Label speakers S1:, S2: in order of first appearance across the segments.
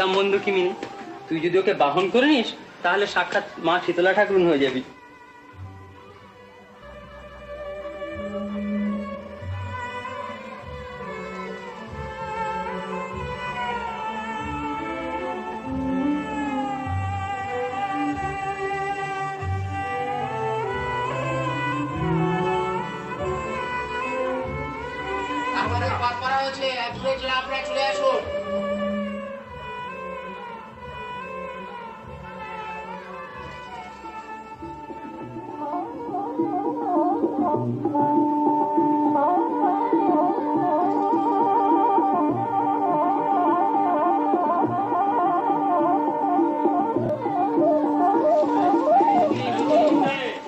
S1: তা মন্দ কি মিনি তুই যদি ওকে বাহন করে নিস, তাহলে সাক্ষাৎ মা শীতলা ঠাকুরুন হয়ে যাবি।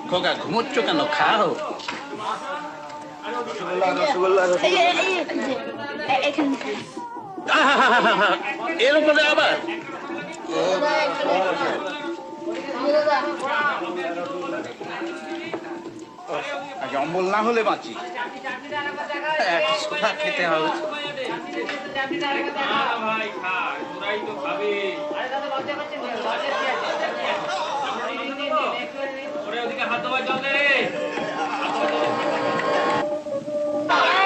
S2: খোকা কেন খাও এর উপরে আবার আগে অম্বল না হলে বাঁচি। এক সোনা খেতে হবে।
S3: মা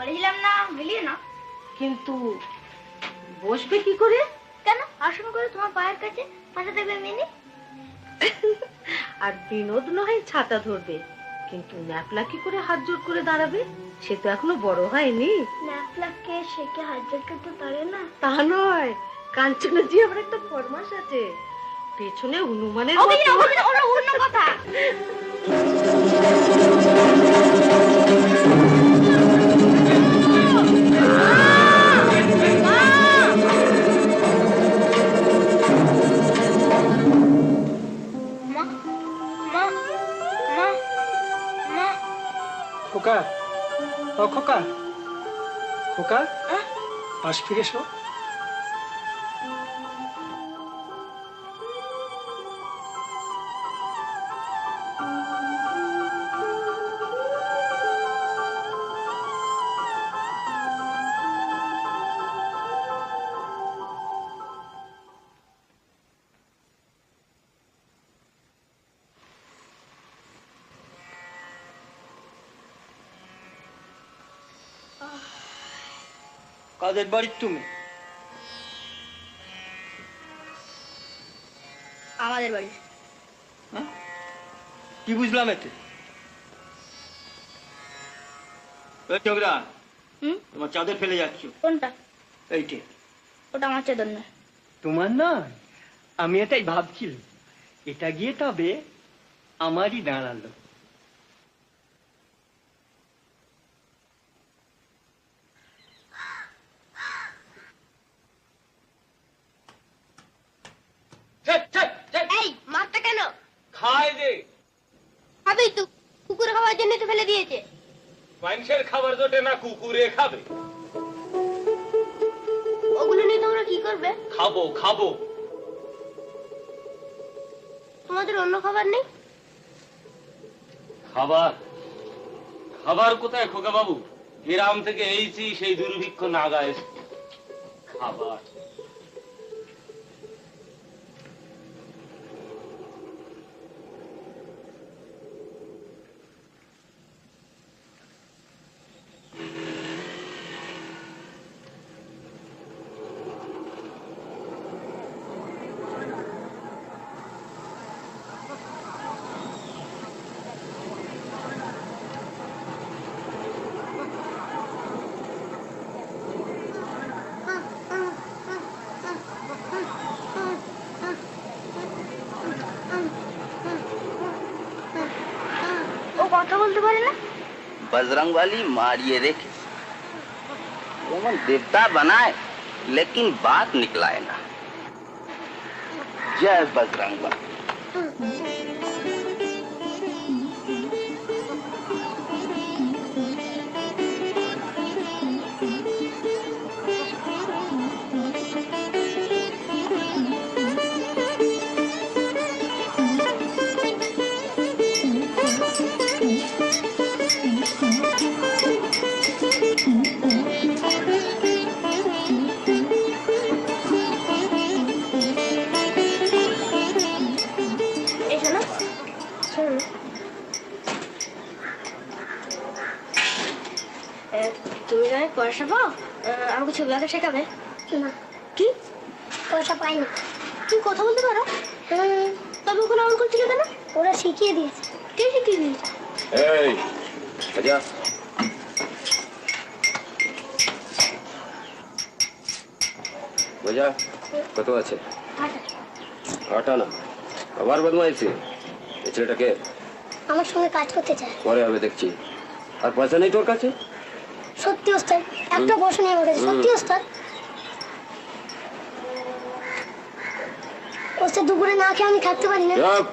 S3: বলেছিলাম না মিলিয়ে না।
S4: কিন্তু বসবে কি করে?
S3: কেন? আসন করে তোমার পায়ের কাছে পাশে থাকবে মিনি?
S4: আর বিনোদ নয় ছাতা ধরবে। কিন্তু ন্যাপলা কি করে হাত জোর করে দাঁড়াবে? সে তো এখনও বড় হয়নি।
S3: ন্যাপলাকে শেখে হাত জোর করতে পারে না?
S4: তা নয় কাঞ্চনা জি আবার একটা ফরমাস আছে। পেছনে হনুমানের
S3: কথা।
S1: কাদের বাড়ির তুমি?
S3: আমাদের বাড়ি।
S1: কি বুঝলাম এতে? ছোকরা তোমার চাদর ফেলে যাচ্ছ।
S3: কোনটা?
S1: এইটে।
S3: ওটা আমার চাদর না
S1: তোমার নয়? আমি এটাই ভাবছিলাম। এটা গিয়ে তবে আমারই দাঁড়াল
S3: এই মাছটা কেন
S5: খায় দে
S3: খাবি তো কুকুরে খাওয়ার জন্য তো ফেলে দিয়েছে
S5: মানুষের খাবার জোটে না কুকুরে খাবে?
S3: ওগুলো নিয়ে তোমরা কি করবে?
S5: খাব খাব।
S3: তোমাদের অন্য খাবার নেই?
S5: খাবার? খাবার কোথায় খোকা বাবু গ্রাম থেকে এইছি সেই দুর্ভিক্ষ নাগা এসে খাবার।
S6: কথা বলতে পারে না
S7: बजरंग वाली मारिए देखे वो देवता बनाए लेकिन बात निकलाए ना जय बजरंग
S6: পয়সা পাও? আমাকে ছবি আঁকা শেখাবে? না। কি? পয়সা পাইনি তুমি কথা বলতে পারো। তবে ওখানে অমন করছিলে কেন? ওরা শিখিয়ে দিয়েছে। কে শিখিয়ে দিয়েছে?
S5: এই আচ্ছা
S8: বোঝা? কত আছে?
S6: আচ্ছা
S8: আটা না। আবার বদমাইছি এই ছেলেটাকে
S6: আমার সঙ্গে কাজ করতে চায়।
S8: পরে হবে দেখছি। আর পয়সা নেই তোর কাছে?
S6: সত্যি ওস্তাদ একটা প্রশ্ন নিয়ে আমার কাছে সত্যি ওস্তাদ ওস্তাদ দুপুরে না খেয়ে আমি থাকতে পারি না।
S8: চুপ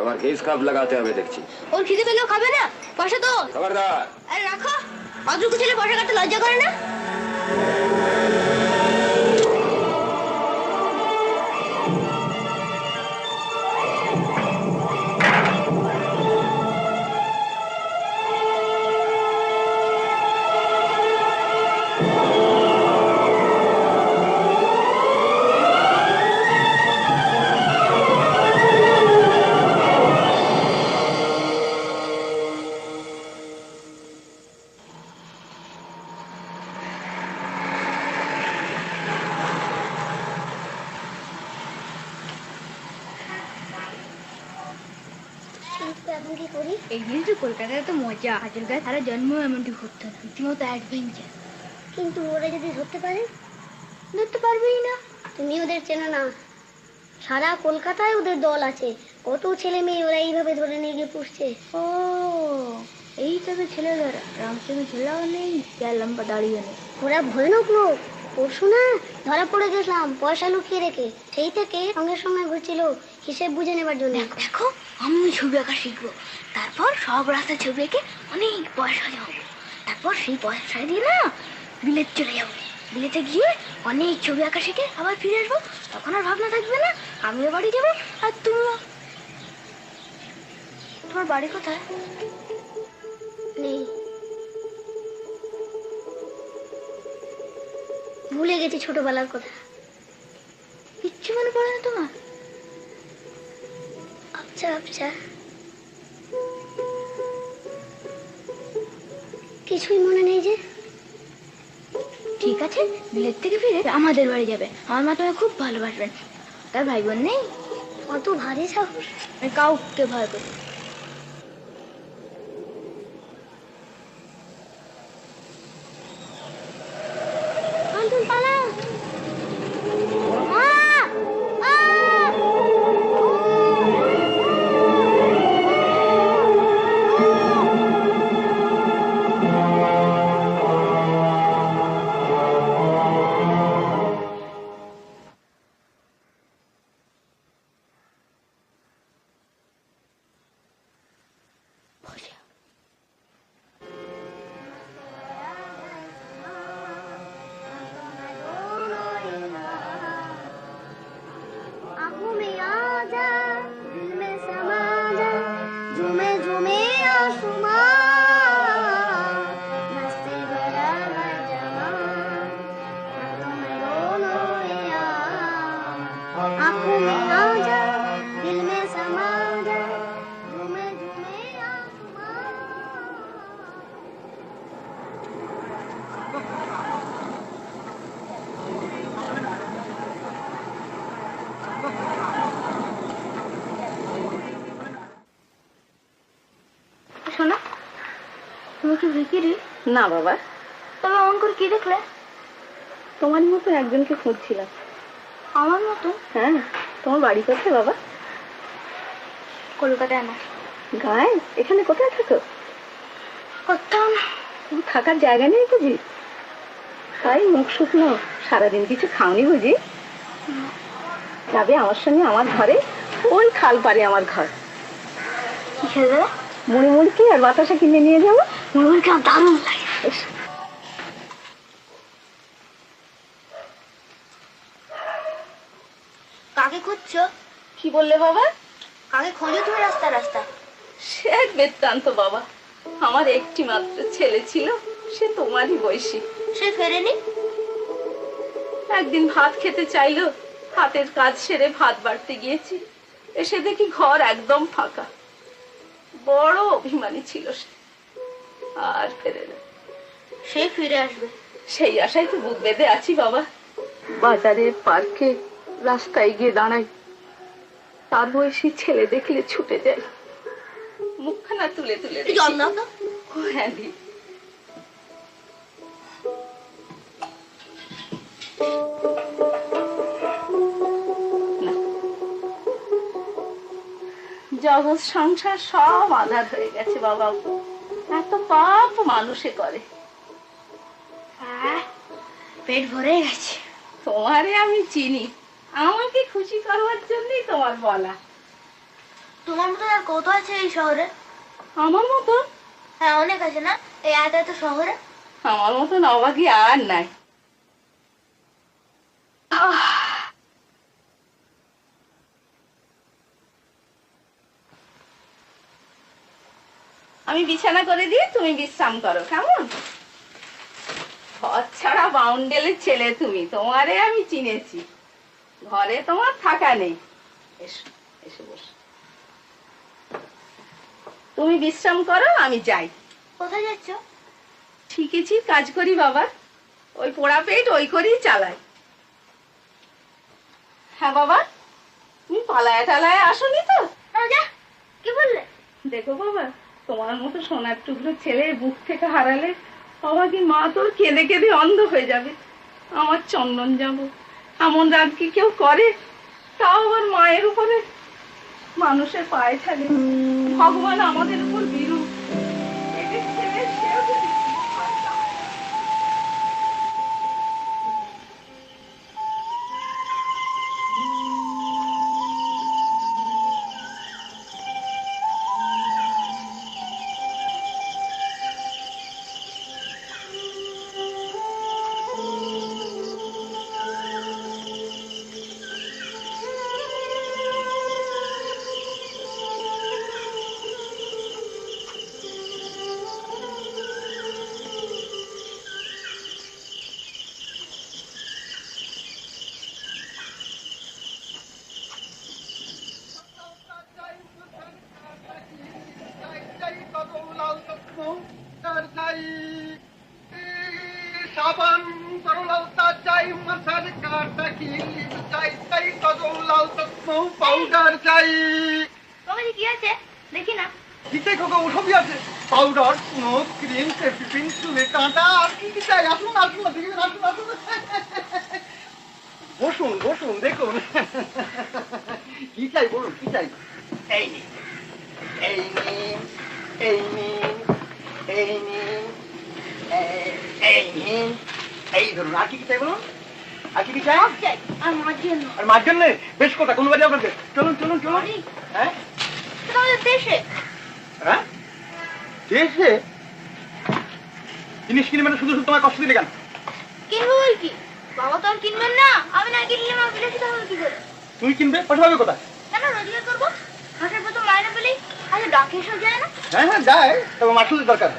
S8: আবার কেস কাপ লাগাতে হবে দেখছি।
S6: ওর খিদে পেলেও খাবে না পয়সা তো।
S8: খবরদার।
S6: আরে রাখো অযোগ্য ছেলে পয়সা কাটতে লজ্জা করে না? এখন কি করি?
S9: এই জিনিসটা কলকাতায় তো মজা। হাজার গায়ে সারা জন্ম এমনটি ঘুরতে হবে রীতিমতো অ্যাডভেঞ্চার
S6: কিন্তু ওরা যদি ধরতে পারে?
S9: ধরতে পারবেই না।
S6: তুমি ওদের চেনো না। সারা কলকাতায় ওদের দল আছে। কত ছেলে মেয়ে ওরা এইভাবে ধরে নিয়ে গিয়ে পুষছে।
S9: ও। এই তবে ছেলেদের রামচন্দ্র ছেলেও নেই যার লম্বা দাঁড়িয়ে নেই।
S6: ওরা ভয়ানক লোক। পরশু না ধরা পড়ে গেছিলাম পয়সা লুকিয়ে রেখে। সেই থেকে সঙ্গে সঙ্গে ঘুরছিল হিসেব বুঝে নেবার জন্য।
S9: দেখো আমি ছবি আঁকা শিখব। তারপর সব রাস্তায় ছবি এঁকে অনেক পয়সা জমাবো তারপর সেই পয়সা দিয়ে না বিলেত চলে যাব। বিলেতে গিয়ে অনেক ছবি আঁকা শিখে আবার ফিরে আসব। তখন আর ভাবনা থাকবে না আমিও বাড়ি যাব আর তুমিও। তোমার বাড়ি কোথায়?
S6: নেই। ভুলে গেছি ছোটবেলার কথা।
S9: কিচ্ছু মনে পড়ে না তোমার?
S6: আচ্ছা আচ্ছা। কিছুই মনে নেই যে।
S9: ঠিক আছে বিলেত থেকে ফিরে আমাদের বাড়ি যাবে। আমার মা তোমায় খুব ভালোবাসবেন। তার ভাই বোন নেই?
S6: অত ভারী সাহস।
S9: কাউকে ভয় করি না
S10: বাবা।
S3: তবে অমন করে কি দেখলে?
S10: তোমার মতো একজনকে খুঁজছিলাম।
S3: আমার মতো
S10: হ্যাঁ তোমার বাড়ি কোথায় বাবা?
S3: কলকাতায় না
S10: গায়ে? এখানে কোথায় থাকো
S3: কোথাও না।
S10: কোনো থাকার জায়গা নেই বুঝি? তাই মুখ শুকনো। সারাদিন কিছু খাওনি বুঝি? যাবে আমার সঙ্গে আমার ঘরে? ওই খাল পারে আমার ঘর।
S3: কি
S10: মুড়ি মুড়কি আর বাতাসা কিনে নিয়ে যাব?
S3: মুরগিটা দারুণ লাগে। কাকে খুঁজছো?
S10: কি বললে বাবা?
S3: কাকে খোঁজো তুমি রাস্তা রাস্তা
S10: সে এক বেত্তান্ত বাবা। আমার একটি মাত্র ছেলে ছিল সে তোমারই বয়সী।
S3: সে ফেরেনি?
S10: একদিন ভাত খেতে চাইলো হাতের কাজ সেরে ভাত বাড়তে গিয়েছি। এসে দেখি ঘর একদম ফাঁকা। বড় অভিমানী ছিল সে। আর ফেরে না
S3: সে ফিরে আসবে।
S10: সেই আশায় তো বুক বেঁধে আছি বাবা। বাজারে পার্কে রাস্তায় গিয়ে দাঁড়াই। তার বয়সী ছেলে দেখলে ছুটে যাই। মুখখানা তুলে তুলে হ্যাঁ জগৎ সংসার সব আধার হয়ে গেছে বাবা। এত পাপ মানুষে করে।
S3: পেট ভরে গেছে।
S10: তোমারে আমি চিনি। আমাকে খুশি করবার জন্যই তোমার বলা।
S3: তোমার মতো আর কত আছে এই শহরে?
S10: আমার মতো
S3: হ্যাঁ অনেক আছে না? এই এত এত শহরে?
S10: আমার মতন অবাকি আর নাই। আমি বিছানা করে দিয়ে তুমি বিশ্রাম করো কেমন? ছাড়া বাউন্ডেলের ছেলে তুমি তোমারে আমি চিনেছি। ঘরে তোমার থাকা নেই। এসো এসো বসো। তুমি বিশ্রাম করো আমি যাই।
S3: কোথায় যাচ্ছ?
S10: শিখেছি কাজ করি বাবা। ওই পোড়া পেট ওই করেই চালাই। হ্যাঁ বাবা তুমি পালায় টালায় আসনি তো?
S3: কি বললে?
S10: দেখো বাবা তোমার মতো সোনার টুকরো ছেলে বুক থেকে হারালে কি মা তোর কেঁদে কেঁদে অন্ধ হয়ে যাবে? আমার চন্দন যাব এমন রাত কি কেউ করে? তাও আবার মায়ের উপরে? মানুষের পায়ে ছাড়ে ভগবান আমাদের উপর বিরূপ
S11: আসুন আসুন দেখবেন আসুন আসুন বসুন বসুন দেখুন। কি চাই বলুন কি চাই? এই নিন এই নিন এই নিন এই নিন এই- নিন। এই ধরুন আর কি কি চাই বলুন? আর কি কি চাই?
S3: আর মার জন্য।
S11: আর মার জন্য? বেশ কথা কোন বাড়ি আপনাদের? চলুন চলুন চলুন। হ্যাঁ?
S3: দেশে?
S11: হ্যাঁ? দেশে? জিনিস কিনে মানে শুধু শুধু তোমার কষ্ট দিলে কেন?
S3: কিনবো বল কি? বাবা তো আর কিনবেন না। আমি না কিনলে মা বিলেসিতে হবে কি করে?
S11: তুমি কিনবে? পয়সা পাবে কোথায়?
S3: কেন রোজগার করব? মাসের প্রথম মাইনে পেলেই আচ্ছা ডাকে সব যায় না?
S11: হ্যাঁ হ্যাঁ যায়। তবে মাসুলের দরকার।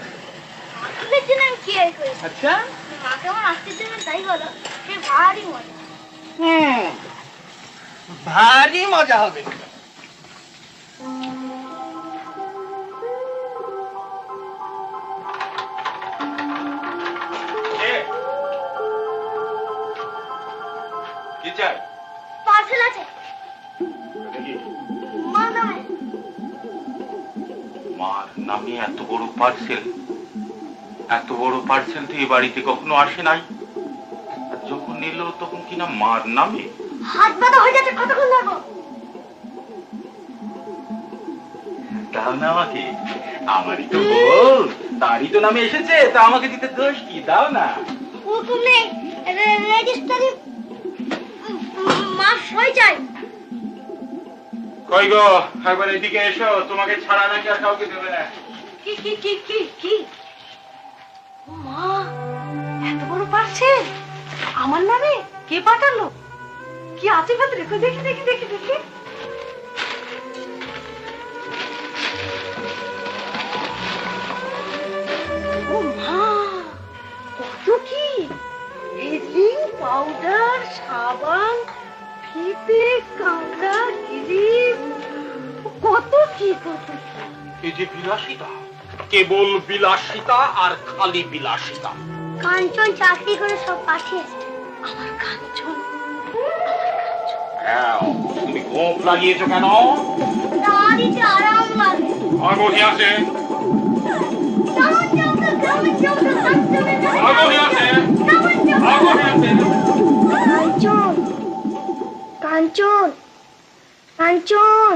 S3: মাসুলের জন্য আমি কি আর করি?
S11: আচ্ছা।
S3: মাকে আমার আসতে দেবেন তাই বলো। সে ভারী মজা।
S11: হুম ভারী মজা হবে।
S5: কি চাই
S3: পার্সেল আছে। মা নামে।
S5: মার নামে এত বড় পার্সেল।
S12: এত বড় পার্সেল তো এই বাড়িতে কখনো আসে নাই। আর যখন নিল তখন কিনা মার নামে?
S6: হাত ব্যথা হয়ে যাচ্ছে কতক্ষণ ধরবো?
S12: দাও না আমাকে আমারই তো বল তারই তো নামে এসেছে তা আমাকে দিতে দোষ কি? দাও না।
S6: রেজিস্টারি মাস হয়ে যায়।
S12: কই গো একবার এদিকে এসো তোমাকে ছাড়া নাকি আর কাউকে দেবে না।
S4: কি কি কি কি কি? মা এত বড় পার্সেল? আমার নামে? কে পাঠালো? কি আছে ভেতরে দেখি দেখি দেখি দেখি। কত কি? পাউডার সাবান ফিতে কাঁকড়া ক্রিম কত কি কত
S12: এই যে বিলাসিতা কেবল বিলাসিতা আর খালি বিলাসিতা।
S6: কাঞ্চন চাকরি করে সব পাঠিয়েছে
S4: আমার কাঞ্চন
S12: হ্যাঁ, তুমি গোপ লাগিয়েছো কেন?
S6: দাদিতে আরাম লাগে।
S12: আছে?
S6: কেমন
S12: আছে?
S6: কাঞ্চন কাঞ্চন কাঞ্চন।